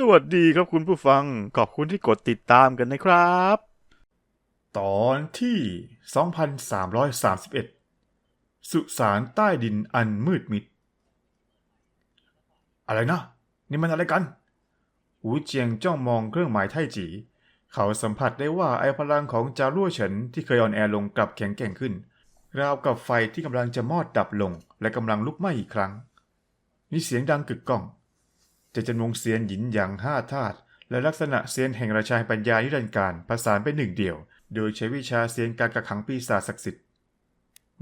สวัสดีครับคุณผู้ฟัง ขอบคุณที่กดติดตามกันนะครับ ตอนที่ 2331 สุสานใต้ดินอันมืดมิด อะไรนะ นี่มันอะไรกัน หูเจียงจ้องมองเครื่องหมายไทจี เขาสัมผัสได้ว่าไอพลังของจารั่วเฉินที่เคยอ่อนแอลงกลับแข็งแกร่งขึ้น ราวกับไฟที่กำลังจะมอดดับลง และกำลังลุกไหม้อีกครั้ง มีเสียงดังกึกก้อง จะจำนงเซียนหยินหยางห้าธาตุและลักษณะเซียนแห่งราชาปัญญานิรันดร์การประสานเป็นหนึ่งเดียว โดยใช้วิชาเซียนการกักขังปีศาจศักดิ์สิทธิ์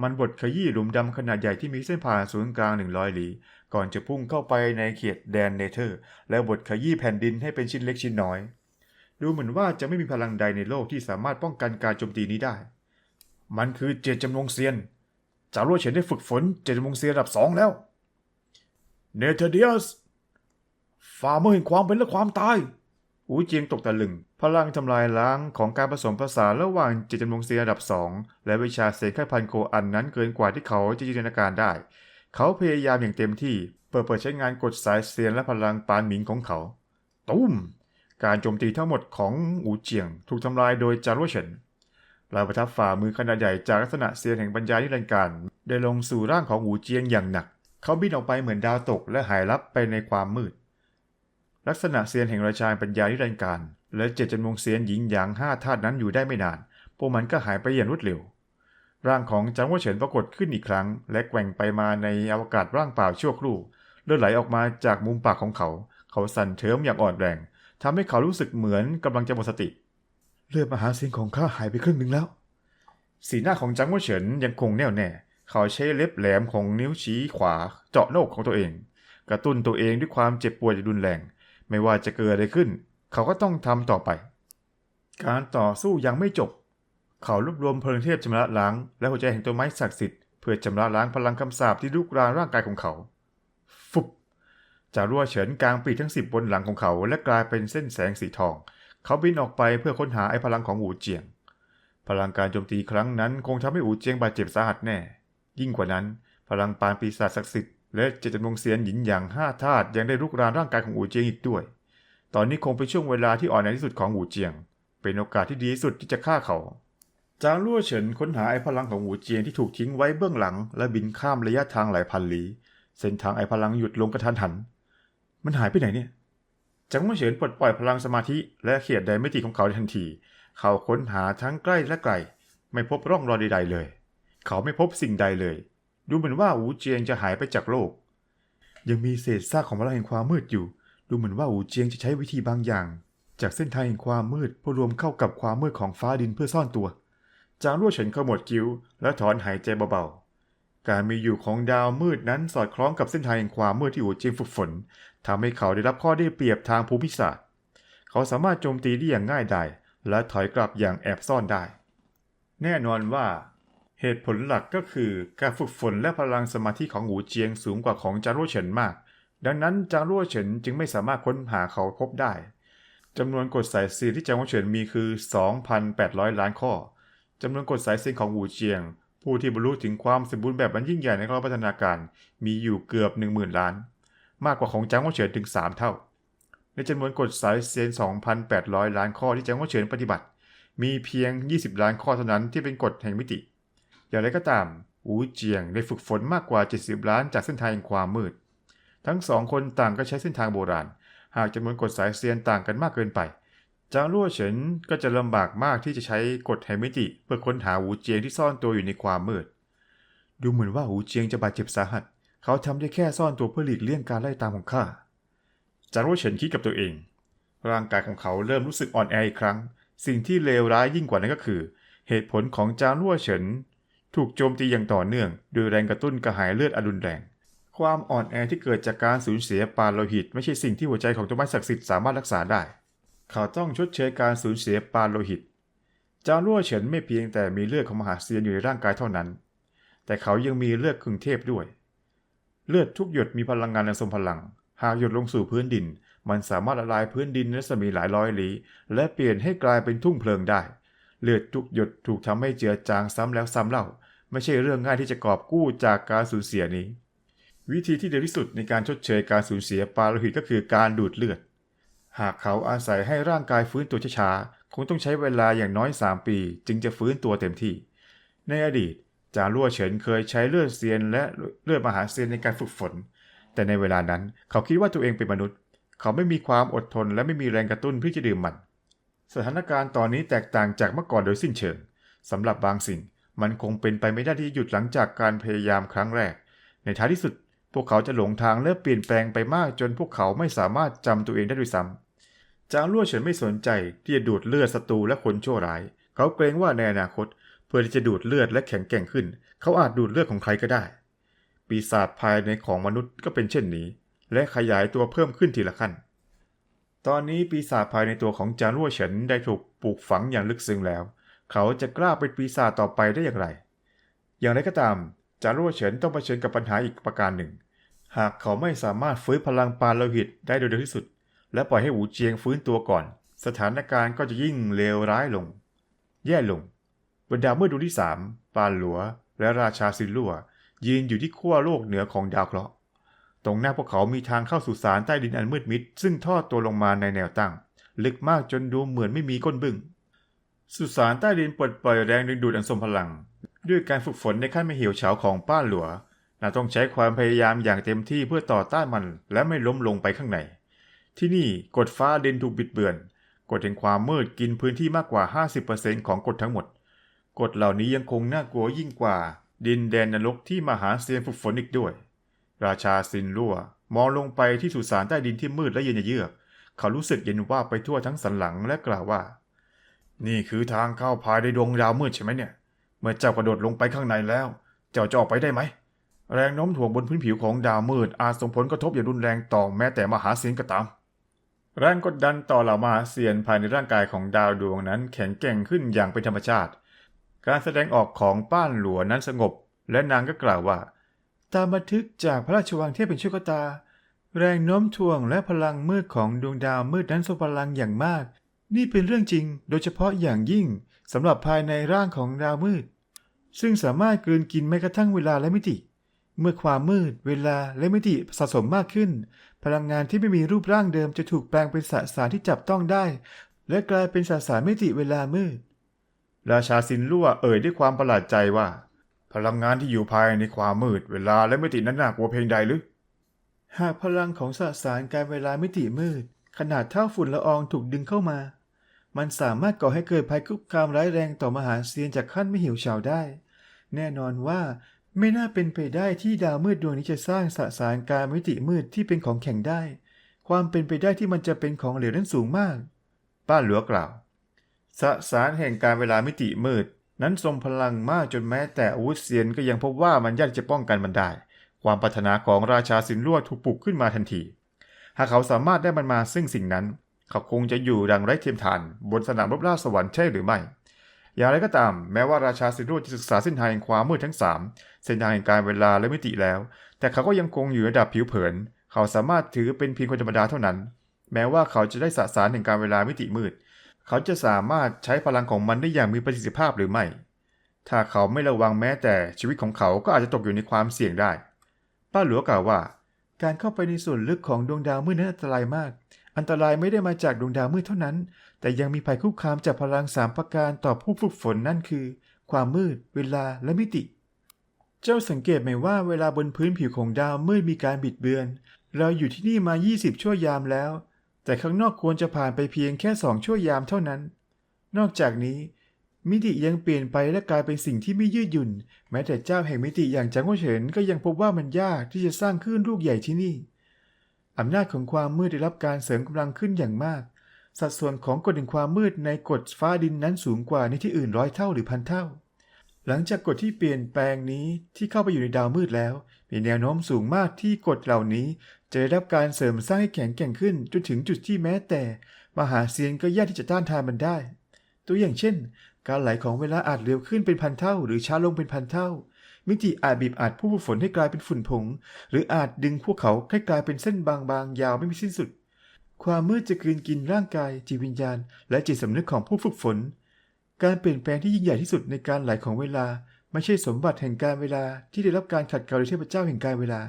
มันบดขยี้หลุมดำขนาดใหญ่ที่มีเส้นผ่านศูนย์กลางหนึ่งร้อยหลี ก่อนจะพุ่งเข้าไปในเขตแดนเนเธอร์ แล้วบดขยี้แผ่นดินให้เป็นชิ้นเล็กชิ้นน้อย ดูเหมือนว่าจะไม่มีพลังใดในโลกที่สามารถป้องกันการโจมตีนี้ได้ มันคือเจตจำนงเซียน จารัวเฉินได้ฝึกฝนเจตจำนงเซียนระดับสองแล้ว เนเธอร์เดียส ฝ่ามือแห่งความเป็นและความตายอูเจียงตกตะลึง พลังทำลายล้างของการผสมผสานระหว่างจิตจำนงเซียระดับสองและวิชาเสกไขพันโกอันนั้นเกินกว่าที่เขาจะจินตนาการได้ เขาพยายามอย่างเต็มที่เปิดเปิดใช้งานกดสายเซียนและพลังปานหมิงของเขาตุ้มการโจมตีทั้งหมดของอูเจียง ถูกทำลายโดยจารุเฉินลายประทับฝ่ามือขนาดใหญ่จากลักษณะเซียนแห่งปัญญานิรันดร์การได้ลงสู่ร่างของอูเจียงอย่างหนัก เขาบินออกไปเหมือนดาวตกและหายลับไปในความมืด ลักษณะเซียนแห่งราชาปัญญานิรันดร์การ และเจตจำนงเซียนหญิงหยางห้าธาตุนั้นอยู่ได้ไม่นาน พวกมันก็หายไปอย่างรวดเร็ว ร่างของจางว่าเฉินปรากฏขึ้นอีกครั้ง และแกว่งไปมาในอวกาศร่างเปล่าชั่วครู่เลือดไหลออกมาจากมุมปากของเขา เขาสั่นเทิมอย่างอ่อนแรงทำให้เขารู้สึกเหมือนกำลังจะหมดสติ เลือดมหาเซียนของข้าหายไปครึ่งหนึ่งแล้ว สีหน้าของจางว่าเฉินยังคงแน่วแน่ เขาใช้เล็บแหลมของนิ้วชี้ขวา เจาะหน้าอกของตัวเอง กระตุ้นตัวเองด้วยความเจ็บปวดอย่างรุนแรง ไม่ว่าจะเกิดอะไรขึ้น เขาก็ต้องทำต่อไป การต่อสู้ยังไม่จบ เขารวบรวมพลังเทพชำระล้าง และหัวใจแห่งตัวไม้ศักดิ์สิทธิ์เพื่อชำระล้างพลังคำสาปที่ลุกรานร่างกายของเขา ฟุบจารั่วเฉินกลางปีกทั้งสิบบนหลังของเขา และกลายเป็นเส้นแสงสีทอง เขาบินออกไปเพื่อค้นหาไอ้พลังของหูเจียง พลังการโจมตีครั้งนั้นคงทำให้อูเจียงบาดเจ็บสาหัสแน่ ยิ่งกว่านั้น พลังปานปีศาจศักดิ์สิทธิ์ และเจตจำนงเซียนหญินอย่างห้าธาตุยังได้รุกรานร่างกายของอูเจียงอีกด้วย ตอนนี้คงเป็นช่วงเวลาที่อ่อนแอที่สุดของอูเจียง เป็นโอกาสที่ดีที่สุดที่จะฆ่าเขา จางลั่วเฉินค้นหาไอ้พลังของอูเจียงที่ถูกทิ้งไว้เบื้องหลัง และบินข้ามระยะทางหลายพันลี้เส้นทางไอ้พลังหยุดลงกระทันหัน มันหายไปไหนเนี่ย จางลั่วเฉินปลดปล่อยพลังสมาธิและเขียดไดมิติของเขาทันที เขาค้นหาทั้งใกล้และไกล ไม่พบร่องรอยใดๆเลย เขาไม่พบสิ่งใดเลย ดูเหมือนว่าอูเจียงจะหายไปจากโลก ยังมีเศษซากของพลังแห่งความมืดอยู่ ดูเหมือนว่าอูเจียงจะใช้วิธีบางอย่าง จากเส้นทางแห่งความมืดเพื่อรวมเข้ากับความมืดของฟ้าดินเพื่อซ่อนตัว จางรั่วเฉินขมวดคิ้ว และถอนหายใจเบาๆ การมีอยู่ของดาวมืดนั้นสอดคล้องกับเส้นทางแห่งความมืดที่อูเจียงฝึกฝนทำให้เขาได้รับข้อได้เปรียบทางภูมิศาสตร์ เขาสามารถโจมตีได้อย่างง่ายดายและถอยกลับอย่างแอบซ่อนได้ แน่นอนว่า เหตุผลหลักก็คือการฝึกฝนและพลังสมาธิของหูเจียงสูงกว่าของจารั่วเฉินมาก ดังนั้นจางรั่วเฉินจึงไม่สามารถค้นหาเขาพบได้จำนวนกฎสายซีนที่จางรั่วเฉินมีคือ 2,800 ล้านข้อจำนวนกฎสายซีนของหูเจียง ผู้ที่บรรลุถึงความสมบูรณ์แบบอันยิ่งใหญ่ในการพัฒนาการ มีอยู่เกือบ 10,000 ล้าน มากกว่าของจางรั่วเฉินถึง 3 เท่า ในจำนวนกฎสายเซียน2,800 ล้านข้อที่จางรั่วเฉินปฏิบัติ มีเพียง 20 ล้านข้อเท่านั้นที่เป็นกฎแห่งมิติ อย่างไรก็ตามอูเจียงได้ฝึกฝนมากกว่า 70 ล้านจากเส้นทางแห่งความมืด ทั้งสองคนต่างก็ใช้เส้นทางโบราณ หากจำนวนกฎสายเซียนต่างกันมากเกินไปจางลั่วเฉินก็จะลำบากมากที่จะใช้กฎแห่งมิติ เพื่อค้นหาอูเจียงที่ซ่อนตัวอยู่ในความมืด ดูเหมือนว่าอูเจียงจะบาดเจ็บสาหัส เขาทำได้แค่ซ่อนตัวเพื่อหลีกเลี่ยงการไล่ตามของข้าจางลั่วเฉินคิดกับตัวเอง ร่างกายของเขาเริ่มรู้สึกอ่อนแออีกครั้ง สิ่งที่เลวร้ายยิ่งกว่านั้นก็คือ เหตุผลของจางลั่วเฉิน ถูกโจมตีอย่างต่อเนื่อง โดยแรงกระตุ้นกระหายเลือดอรุนแรง ความอ่อนแอที่เกิดจากการสูญเสียปานโลหิต ไม่ใช่สิ่งที่หัวใจของตัวไม้ศักดิ์สิทธิ์สามารถรักษาได้ เขาต้องชดเชยการสูญเสียปานโลหิต จางลั่วเฉินไม่เพียงแต่มีเลือดของมหาเซียนอยู่ในร่างกายเท่านั้น แต่เขายังมีเลือดกึ่งเทพด้วย เลือดทุกหยดมีพลังงานอันทรงพลัง หากหยดลงสู่พื้นดิน มันสามารถละลายพื้นดินในรัศมีหลายร้อยลี้และเปลี่ยนให้กลายเป็นทุ่งเพลิงได้ เลือดทุกหยดถูกทำให้เจือจางซ้ำแล้วซ้ำเล่า ไม่ใช่เรื่องง่ายที่จะกอบกู้จากการสูญเสียนี้ วิธีที่ดีที่สุดในการชดเชยการสูญเสียปลาโลหิตก็คือการดูดเลือด หากเขาอาศัยให้ร่างกายฟื้นตัวช้าๆคงต้องใช้เวลาอย่างน้อย 3 ปี จึงจะฟื้นตัวเต็มที่ ในอดีตจางลั่วเฉินเคยใช้เลือดเซียนและเลือดมหาเซียนในการฝึกฝน แต่ในเวลานั้นเขาคิดว่าตัวเองเป็นมนุษย์ เขาไม่มีความอดทนและไม่มีแรงกระตุ้นเพื่อจะดื่มมัน สถานการณ์ตอนนี้แตกต่างจากเมื่อก่อนโดยสิ้นเชิงสำหรับบางสิ่ง มันคงเป็นไปไม่ได้ที่จะหยุดหลังจากการพยายามครั้งแรก ในท้ายที่สุด พวกเขาจะหลงทางและเปลี่ยนแปลงไปมากจนพวกเขาไม่สามารถจำตัวเองได้ด้วยซ้ำจางลั่วเฉินไม่สนใจที่จะดูดเลือดศัตรูและคนชั่วร้าย เขาเกรงว่าในอนาคต เพื่อที่จะดูดเลือดและแข็งแกร่งขึ้น เขาอาจดูดเลือดของใครก็ได้ ปีศาจภายในของมนุษย์ก็เป็นเช่นนี้ และขยายตัวเพิ่มขึ้นทีละขั้น ตอนนี้ปีศาจภายในตัวของจางลั่วเฉินได้ถูกปลูกฝังอย่างลึกซึ้งแล้ว เขาจะกล้าเป็นปีศาจต่อไปได้อย่างไร อย่างไรก็ตาม จารั่วเฉินต้องเผชิญกับปัญหาอีกประการหนึ่ง หากเขาไม่สามารถฟื้นพลังปานโลหิตได้โดยเร็วที่สุด และปล่อยให้หูเจียงฟื้นตัวก่อน สถานการณ์ก็จะยิ่งเลวร้ายลง แย่ลง บรรดาเมื่อดวงที่สามปานหลัว และราชาซินลัวยืนอยู่ที่ขั้วโลกเหนือของดาวเคราะห์ ตรงหน้าพวกเขามีทางเข้าสู่สารใต้ดินอันมืดมิด ซึ่งทอดตัวลงมาในแนวตั้ง ลึกมากจนดูเหมือนไม่มีก้นบึ้ง สุสานใต้ดินปลดปล่อยแรงดึงดูดอันทรงพลัง ด้วยการฝึกฝนในขั้นไม่เหี่ยวเฉาของป้าหลัวนาต้องใช้ความพยายามอย่างเต็มที่เพื่อต่อต้านมันและไม่ล้มลงไปข้างใน ที่นี่กฎฟ้าดินถูกบิดเบือนกฎแห่งความมืดกินพื้นที่มากกว่า 50%ของกฎทั้งหมดกฎเหล่านี้ยังคงน่ากลัวยิ่งกว่า ดินแดนนรกที่มหาเซียนฝึกฝนอีกด้วย ราชาซินลั่ว มองลงไปที่สุสานใต้ดินที่มืดและเย็นเยือก เขารู้สึกเย็นว่าไปทั่วทั้งสันหลังและกล่าวว่า นี่คือทางเข้าภายในดวงดาวมืดใช่ไหมเนี่ย เมื่อเจ้ากระโดดลงไปข้างในแล้ว เจ้าจะออกไปได้ไหม แรงโน้มถ่วงบนพื้นผิวของดาวมืดอาจส่งผลกระทบอย่างรุนแรงต่อแม้แต่มหาเซียนก็ตาม แรงกดดันต่อเหล่ามหาเซียนภายในร่างกายของดาวดวงนั้นแข็งแกร่งขึ้นอย่างเป็นธรรมชาติ การแสดงออกของป้านหลัวนั้นสงบ และนางก็กล่าวว่า ตามบันทึกจากพระราชวังเทพเป็นชุกตา แรงโน้มถ่วงและพลังมืดของดวงดาวมืดนั้นทรงพลังอย่างมาก นี่เป็นเรื่องจริงโดยเฉพาะอย่างยิ่งสำหรับภายในร่างของดาวมืด ซึ่งสามารถกลืนกินแม้กระทั่งเวลาและมิติ เมื่อความมืด เวลาและมิติสะสมมากขึ้น พลังงานที่ไม่มีรูปร่างเดิมจะถูกแปลงเป็นสสารที่จับต้องได้ และกลายเป็นสสารมิติเวลามืด ราชาซินลั่วเอ่ยด้วยความประหลาดใจว่า พลังงานที่อยู่ภายในความมืด เวลาและมิตินั้นน่ากลัวเพียงใดหรือหากพลังของสสารการเวลามิติมืด ขนาดเท่าฝุ่นละอองถูกดึงเข้ามา มันสามารถก่อให้เกิดภัยคุกคามร้ายแรงต่อมหาเซียนจากขั้นไม่หิวเฉาได้ แน่นอนว่าไม่น่าเป็นไปได้ที่ดาวมืดดวงนี้จะสร้างสสารการมิติมืดที่เป็นของแข็งได้ ความเป็นไปได้ที่มันจะเป็นของเหลวนั้นสูงมาก ป้าหลัวกล่าว สสารแห่งการเวลามิติมืด นั้นทรงพลังมากจนแม้แต่อาวุธเซียนก็ยังพบว่ามันยากจะป้องกันมันได้ ความปรารถนาของราชาสินลวดถูกปลุกขึ้นมาทันที หากเขาสามารถได้มันมาซึ่งสิ่งนั้น เขาคงจะอยู่ดังไร้เทียมทาน บนสนามรบราชสวรรค์ใช่หรือไม่ อย่างไรก็ตาม แม้ว่าราชาสินลวดจะศึกษาเส้นทางแห่งความมืดทั้งสามเส้นทางแห่งการเวลาและมิติแล้ว แต่เขาก็ยังคงอยู่ระดับผิวเผิน เขาสามารถถือเป็นเพียงคนธรรมดาเท่านั้น แม้ว่าเขาจะได้สสารแห่งการเวลามิติมืด เขาจะสามารถใช้พลังของมันได้อย่างมีประสิทธิภาพหรือไม่ ถ้าเขาไม่ระวังแม้แต่ชีวิตของเขาก็อาจจะตกอยู่ในความเสี่ยงได้ ป้าหลัวกล่าวว่า การเข้าไปในส่วนลึกของดวงดาวมืดนั้นอันตรายมาก อันตรายไม่ได้มาจากดวงดาวมืดเท่านั้น แต่ยังมีภัยคุกคามจากพลังสามประการต่อผู้ฝึกฝนนั่นคือ ความมืด เวลาและมิติ เจ้าสังเกตไหมว่าเวลาบนพื้นผิวของดาวมืดมีการบิดเบือน เราอยู่ที่นี่มา 20 ชั่วยามแล้ว แต่ข้างนอกควรจะผ่านไปเพียงแค่สองชั่วยามเท่านั้น นอกจากนี้ มิติยังเปลี่ยนไปและกลายเป็นสิ่งที่ไม่ยืดหยุ่น แม้แต่เจ้าแห่งมิติอย่างจางโงเฉินก็ยังพบว่ามันยากที่จะสร้างคลื่นลูกใหญ่ที่นี่ อำนาจของความมืดได้รับการเสริมกำลังขึ้นอย่างมาก สัดส่วนของกฎแห่งความมืดในกฎฟ้าดินนั้นสูงกว่าในที่อื่นร้อยเท่าหรือพันเท่า หลังจากกฎที่เปลี่ยนแปลงนี้ที่เข้าไปอยู่ในดาวมืดแล้ว มีแนวโน้มสูงมากที่กฎเหล่านี้ จะได้รับการเสริมสร้างให้แข็งแกร่งขึ้นจนถึงจุดที่แม้แต่ มหาเซียนก็ยากที่จะต้านทานมันได้ ตัวอย่างเช่น การไหลของเวลาอาจเร็วขึ้นเป็นพันเท่า หรือช้าลงเป็นพันเท่า มิติอาจบีบอัดผู้ฝึกฝนให้กลายเป็นฝุ่นผง หรืออาจดึงพวกเขาให้กลายเป็นเส้นบางๆ ยาวไม่มีสิ้นสุด ความมืดจะกลืนกินร่างกายจิตวิญญาณ และจิตสำนึกของผู้ฝึกฝน การเปลี่ยนแปลงที่ยิ่งใหญ่ที่สุดในการไหลของเวลา ไม่ใช่สมบัติแห่งการเวลาที่ได้รับการขัดเกลาโดยเทพเจ้าแห่งการเวลา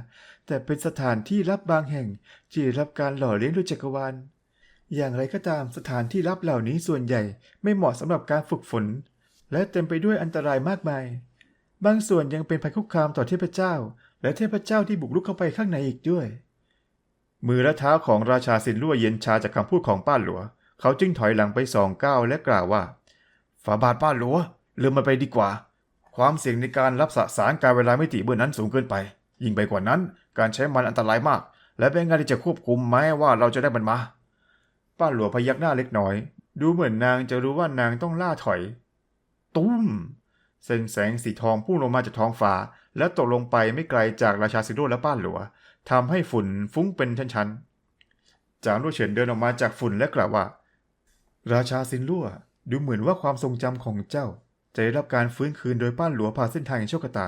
แต่เป็นสถานที่รับบางแห่งที่ได้รับการหล่อเลี้ยงโดยจักรวาลอย่างไรก็ตามสถานที่ลับเหล่านี้ส่วนใหญ่ไม่เหมาะสำหรับการฝึกฝน และเต็มไปด้วยอันตรายมากมาย บางส่วนยังเป็นภัยคุกคามต่อเทพเจ้า และเทพเจ้าที่บุกรุกเข้าไปข้างในอีกด้วย มือและเท้าของราชาสินลั่วเย็นชาจากคำพูดของป้าหลัว เขาจึงถอยหลังไปสองก้าวและกล่าวว่าฝาบาทป้าหลัวลืมมันไปดีกว่า ความเสี่ยงในการรับสสารการเวลาไม่ติเบื่อนั้นสูงเกินไป ยิ่งไปกว่านั้น การใช้มันอันตรายมาก และเป็นงานที่จะควบคุมไหมว่าเราจะได้มันมาป้าหลัวพยักหน้าเล็กน้อย ดูเหมือนนางจะรู้ว่านางต้องล่าถอย ตุ้ม เส้นแสงสีทองพุ่งลงมาจากท้องฟ้า และตกลงไปไม่ไกลจากราชาซิโร่และป้าหลัวทำให้ฝุ่นฟุ้งเป็นชั้นๆ จางลู่เฉินเดินออกมาจากฝุ่นและกล่าวว่า ราชาซินลั่วดูเหมือนว่าความทรงจำของเจ้า จะได้รับการฟื้นคืนโดยป้านหลัวผ่านเส้นทางแห่งโชคชะตา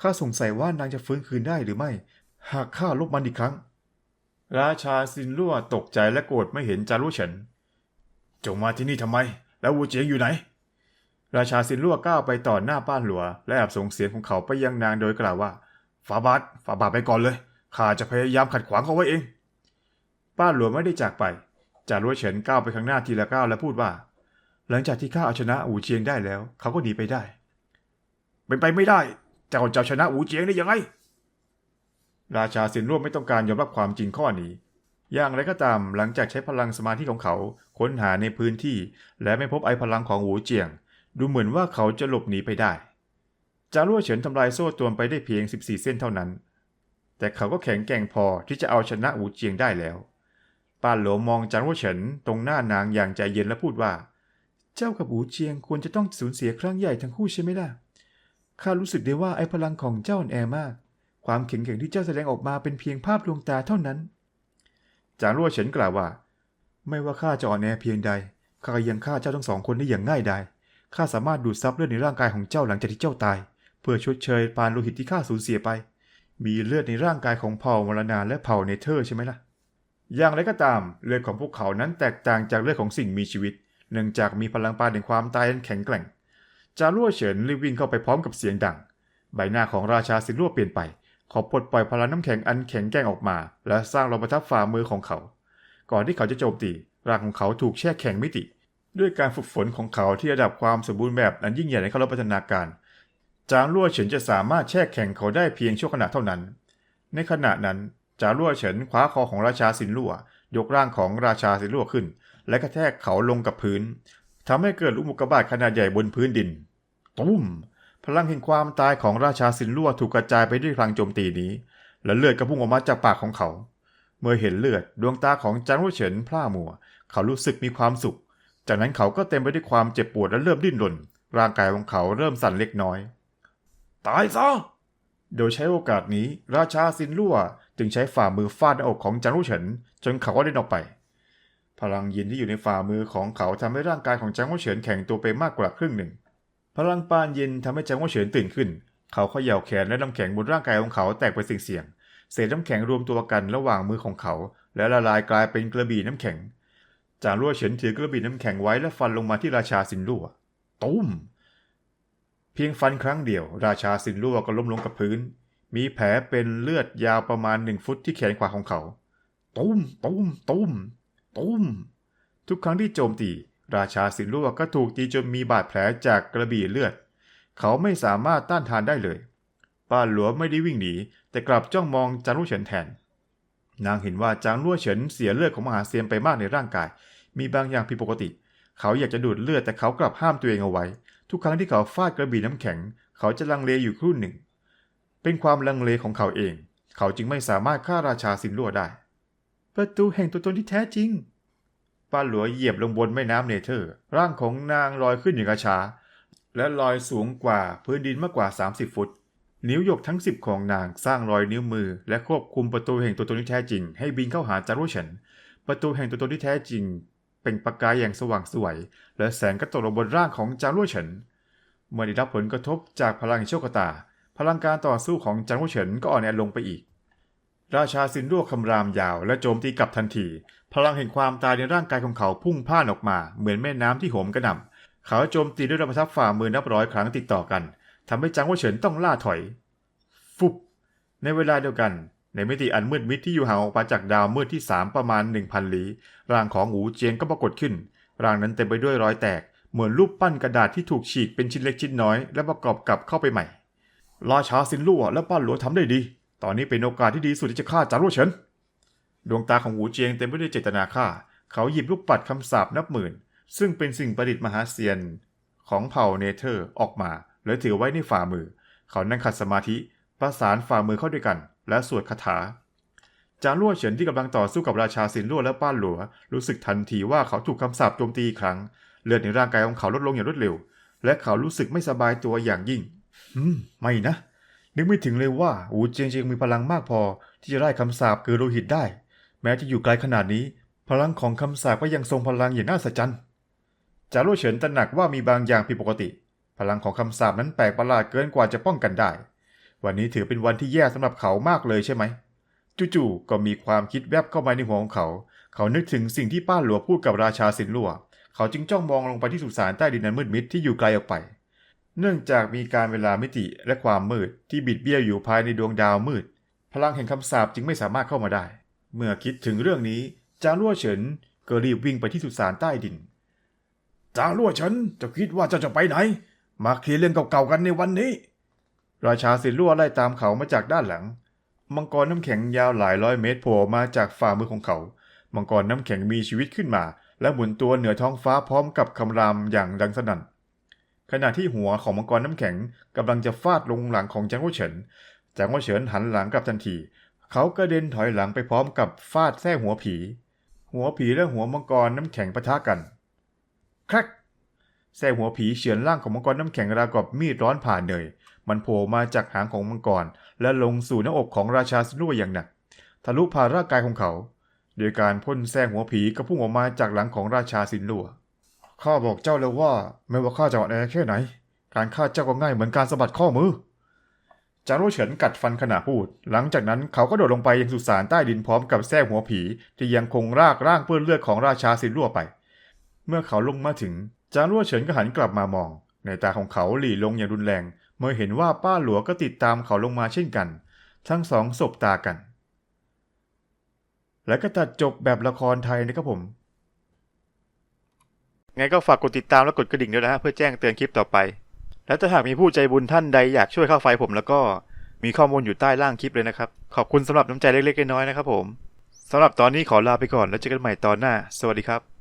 ข้าสงสัยว่านางจะฟื้นคืนได้หรือไม่ หากข้าลบมันอีกครั้ง ราชาซินลั่วตกใจและโกรธไม่เห็นจารุเฉิน จงมาที่นี่ทำไม แล้ววูเจียงอยู่ไหน ราชาซินลั่วก้าวไปต่อหน้าป้านหลัว และแอบส่งเสียงของเขาไปยังนางโดยกล่าวว่าฝาบาทฝาบาทไปก่อนเลยข้าจะพยายามขัดขวางเขาไว้เอง ป้านหลัวไม่ได้จากไปจารุเฉินก้าวไปข้างหน้าทีละก้าวและพูดว่า หลังจากที่ข้าเอาชนะอูเจียงได้แล้ว เขาก็หนีไปได้เป็นไปไม่ได้ เจ้าจะเอาชนะอูเจียงได้ยังไง ราชาสินร่วมไม่ต้องการยอมรับความจริงข้อนี้ อย่างไรก็ตามหลังจากใช้พลังสมาธิของเขา ค้นหาในพื้นที่ และไม่พบไอพลังของหูเจียง ดูเหมือนว่าเขาจะหลบหนีไปได้ จารั่วเฉินทำลายโซ่ตรวนไปได้เพียง 14 เส้นเท่านั้น แต่เขาก็แข็งแกร่งพอที่จะเอาชนะหูเจียงได้แล้ว ป้านหลวมองจารั่วเฉินตรงหน้านางอย่างใจเย็นและพูดว่า เจ้ากับหูเจียงควรจะต้องสูญเสียครั้งใหญ่ทั้งคู่ใช่ไหมล่ะ ข้ารู้สึกได้ว่าไอพลังของเจ้าอ่อนแอมาก ความแข็งแกร่งที่เจ้าแสดงออกมาเป็นเพียงภาพลวงตาเท่านั้น จางรั่วเฉินกล่าวว่า ไม่ว่าข้าจะอ่อนแอเพียงใดข้าก็ยังฆ่าเจ้าทั้งสองคนได้อย่างง่ายดาย ข้าสามารถดูดซับเลือดในร่างกายของเจ้าหลังจากที่เจ้าตาย เพื่อชดเชยปานโลหิตที่ข้าสูญเสียไป มีเลือดในร่างกายของเผ่ามรณาและเผ่าเนเธอร์ใช่ไหมล่ะ อย่างไรก็ตาม เลือดของพวกเขานั้นแตกต่างจากเลือดของสิ่งมีชีวิต เนื่องจากมีพลังปานแห่งความตายอันแข็งแกร่ง จารั่วเฉินรีบวิ่งเข้าไปพร้อมกับเสียงดัง ใบหน้าของราชาสินรั่วเปลี่ยนไป เขาปลดปล่อยพลังน้ำแข็งอันแข็งแกร่งออกมา และสร้างรอยประทับฝ่ามือของเขา ก่อนที่เขาจะโจมตีร่างของเขาถูกแช่แข็งมิติ ด้วยการฝึกฝนของเขาที่ระดับความสมบูรณ์แบบอันยิ่งใหญ่ในขั้นพัฒนาการ จางลั่วเฉินจะสามารถแช่แข็งเขาได้เพียงชั่วขณะเท่านั้น ในขณะนั้นจางลั่วเฉินคว้าคอของราชาสินลั่วยกร่างของราชาสินลั่วขึ้น และกระแทกเขาลงกับพื้นทำให้เกิดลูกมุกกาบาตขนาดใหญ่บนพื้นดินตุ้มพลังแห่งความตายของราชาสินลั่วถูกกระจายไปด้วยพลังโจมตีนี้ และเลือดกระพุ่งออกมาจากปากของเขา เมื่อเห็นเลือดดวงตาของจางรั่วเฉินพร่ามัว เขารู้สึกมีความสุข จากนั้นเขาก็เต็มไปด้วยความเจ็บปวดและเริ่มดิ้นรน ร่างกายของเขาเริ่มสั่นเล็กน้อย ตายซะ โดยใช้โอกาสนี้ราชาซินลั่วจึงใช้ฝ่ามือฟาดหน้าอกของจางรั่วเฉินจนเขาก็เดินออกไป พลังเย็นที่อยู่ในฝ่ามือของเขาทำให้ร่างกายของจางรั่วเฉินแข็งตัวไปมากกว่าครึ่งหนึ่ง พลังปานเย็นทำให้จางว่าเฉินตื่นขึ้น เขาเขย่าแขนและน้ำแข็งบนร่างกายของเขาแตกเป็นเสียงๆเศษน้ำแข็งรวมตัวกันระหว่างมือของเขา และละลายกลายเป็นกระบี่น้ำแข็ง จางรั่วเฉินถือกระบี่น้ำแข็งไว้และฟันลงมาที่ราชาสินลั่วตุ้ม เพียงฟันครั้งเดียว ราชาสินลั่วก็ล้มลงกับพื้น มีแผลเป็นเลือดยาวประมาณหนึ่งฟุตที่แขนขวาของเขาตุ้มตุ้มตุ้มตุ้ม ทุกครั้งที่โจมตี ราชาสินลั่วก็ถูกตีจนมีบาดแผลจากกระบี่เลือด เขาไม่สามารถต้านทานได้เลย ป้าหลัวไม่ได้วิ่งหนีแต่กลับจ้องมองจางลู่เฉินแทนนางเห็นว่าจางลู่เฉินเสียเลือดของมหาเซียนไปมากในร่างกาย มีบางอย่างผิดปกติ เขาอยากจะดูดเลือดแต่เขากลับห้ามตัวเองเอาไว้ ทุกครั้งที่เขาฟาดกระบี่น้ำแข็ง เขาจะลังเลอยู่ครู่หนึ่ง เป็นความลังเลของเขาเอง เขาจึงไม่สามารถฆ่าราชาสินลั่วได้ ประตูแห่งตัวตนที่แท้จริง ป้าหลัวเหยียบลงบนแม่น้ำเนเธอร์ ร่างของนางลอยขึ้นอย่างช้าและลอยสูงกว่าพื้นดินมากกว่า 30 ฟุต นิ้วหยกทั้ง 10 ของนางสร้างรอยนิ้วมือ และควบคุมประตูแห่งตัวตนที่แท้จริง ให้บินเข้าหาจารุเฉินประตูแห่งตัวตนที่แท้จริง เป็นประกายอย่างสว่างสวย และแสงก็ตกลงบนร่างของจารุเฉิน เมื่อได้รับผลกระทบจากพลังโชคชะตา พลังการต่อสู้ของจารุเฉินก็อ่อนแอลงไปอีก ราชาซินรั่วคำรามยาวและโจมตีกลับทันที พลังแห่งความตายในร่างกายของเขาพุ่งพ่านออกมา เหมือนแม่น้ำที่โหมกระหน่ำเขาโจมตีด้วยระเบิดทับฝ่ามือนับร้อยครั้งติดต่อกันทำให้จางว่เฉินต้องล่าถอย ฟุบในเวลาเดียวกัน ในมิติอันมืดมิดที่อยู่ห่างออกมาจากดาวมืดที่สามประมาณ 1,000หลีร่างของหูเจียงก็ปรากฏขึ้น ร่างนั้นเต็มไปด้วยรอยแตก เหมือนรูปปั้นกระดาษที่ถูกฉีกเป็นชิ้นเล็กชิ้นน้อย และประกอบกลับเข้าไปใหม่ราชาสินลั่วและป้านหลวงทำได้ดี ตอนนี้เป็นโอกาสที่ดีสุดที่จะฆ่าจารวเฉิน ดวงตาของหูเจียงเต็มไปด้วยเจตนาฆ่า เขาหยิบลูกปัดคำสาปนับหมื่น ซึ่งเป็นสิ่งประดิษฐ์มหาเซียนของเผ่าเนเธอร์ออกมา แล้วถือไว้ในฝ่ามือ เขานั่งขัดสมาธิ ประสานฝ่ามือเข้าด้วยกัน และสวดคาถาจาลั่วเฉินที่กำลังต่อสู้กับราชาสินลั่วและป้านหลัว รู้สึกทันทีว่าเขาถูกคำสาปโจมตีอีกครั้ง เลือดในร่างกายของเขาลดลงอย่างรวดเร็ว และเขารู้สึกไม่สบายตัวอย่างยิ่งอืมไม่นะ นึกไม่ถึงเลยว่าอูเจียงเจียงมีพลังมากพอ ที่จะไล่คำสาปเกินโลหิตได้ แม้จะอยู่ไกลขนาดนี้ พลังของคำสาปก็ยังทรงพลังอย่างน่าสัศจรรย์จารุเฉินตระหนักว่ามีบางอย่างผิดปกติ พลังของคำสาปนั้นแปลกประหลาดเกินกว่าจะป้องกันได้ วันนี้ถือเป็นวันที่แย่สำหรับเขามากเลยใช่ไหมจู่ๆก็มีความคิดแวบเข้ามาในหัวของเขา เขานึกถึงสิ่งที่ป้าหลัวพูดกับราชาสินลัวเขาจึงจ้องมองลงไปที่สุสานใต้ดินนั้นมืดมิดที่อยู่ไกลออกไป เนื่องจากมีการเวลามิติและความมืดที่บิดเบี้ยวอยู่ภายในดวงดาวมืด พลังแห่งคำสาปจึงไม่สามารถเข้ามาได้ เมื่อคิดถึงเรื่องนี้จางลั่วเฉินก็รีบวิ่งไปที่สุสานใต้ดินจางลั่วเฉินจะคิดว่าเจะจะไปไหน มาเคลียร์เรื่องเก่าๆกันในวันนี้ ราชาสินลั่วไล่ตามเขามาจากด้านหลัง มังกรน้ำแข็งยาวหลายร้อยเมตรโผล่มาจากฝ่ามือของเขา มังกรน้ำแข็งมีชีวิตขึ้นมา และหมุนตัวเหนือท้องฟ้าพร้อมกับคำรามอย่างดังสนั่น ขณะที่หัวของมังกรน้ำแข็งกำลังจะฟาดลงหลังของจางโวเฉิน จางโวเฉินหันหลังกลับทันที เขากระเด็นถอยหลังไปพร้อมกับฟาดแท้หัวผี หัวผีและหัวมังกรน้ำแข็งปะทะกัน แครกแท้หัวผีเฉือนร่างของมังกรน้ำแข็งราวกับมีดร้อนผ่านเนย มันโผล่มาจากหางของมังกร และลงสู่หน้าอกของราชาสินุ่ยอย่างหนัก ทะลุผ่านร่างกายของเขา โดยการพ่นแท้หัวผีก็พุ่งออกมาจากหลังของราชาสินลัวข้าบอกเจ้าแล้วว่าไม่ว่าข้าจะอ่อนแอแค่ไหน การฆ่าเจ้าก็ง่ายเหมือนการสะบัดข้อมือจางโรเฉินกัดฟันขณะพูด หลังจากนั้นเขาก็โดดลงไปยังสุสานใต้ดินพร้อมกับแท้หัวผี ที่ยังคงรากร่างเปื้อนเลือดของราชาสินลัวไป เมื่อเขาลงมาถึงจารั่วเฉินก็หันกลับมามอง ในตาของเขาหลีลงอย่างรุนแรง มื่อเห็นว่าป้าหลัวก็ติดตามเขาลงมาเช่นกัน ทั้งสองสบตากัน และก็ตัดจบแบบละครไทยนะครับผม ไงก็ฝากกดติดตามและกดกระดิ่งด้วยนะฮะเพื่อแจ้งเตือนคลิปต่อไป และถ้าหากมีผู้ใจบุญท่านใดอยากช่วยข้าไฟผมแล้วก็มีข้อมูลอยู่ใต้ล่างคลิปเลยนะครับ ขอบคุณสำหรับน้ำใจเล็กๆน้อยๆนะครับผมสำหรับตอนนี้ขอลาไปก่อนแล้วเจอกันใหม่ตอนหน้า สวัสดีครับ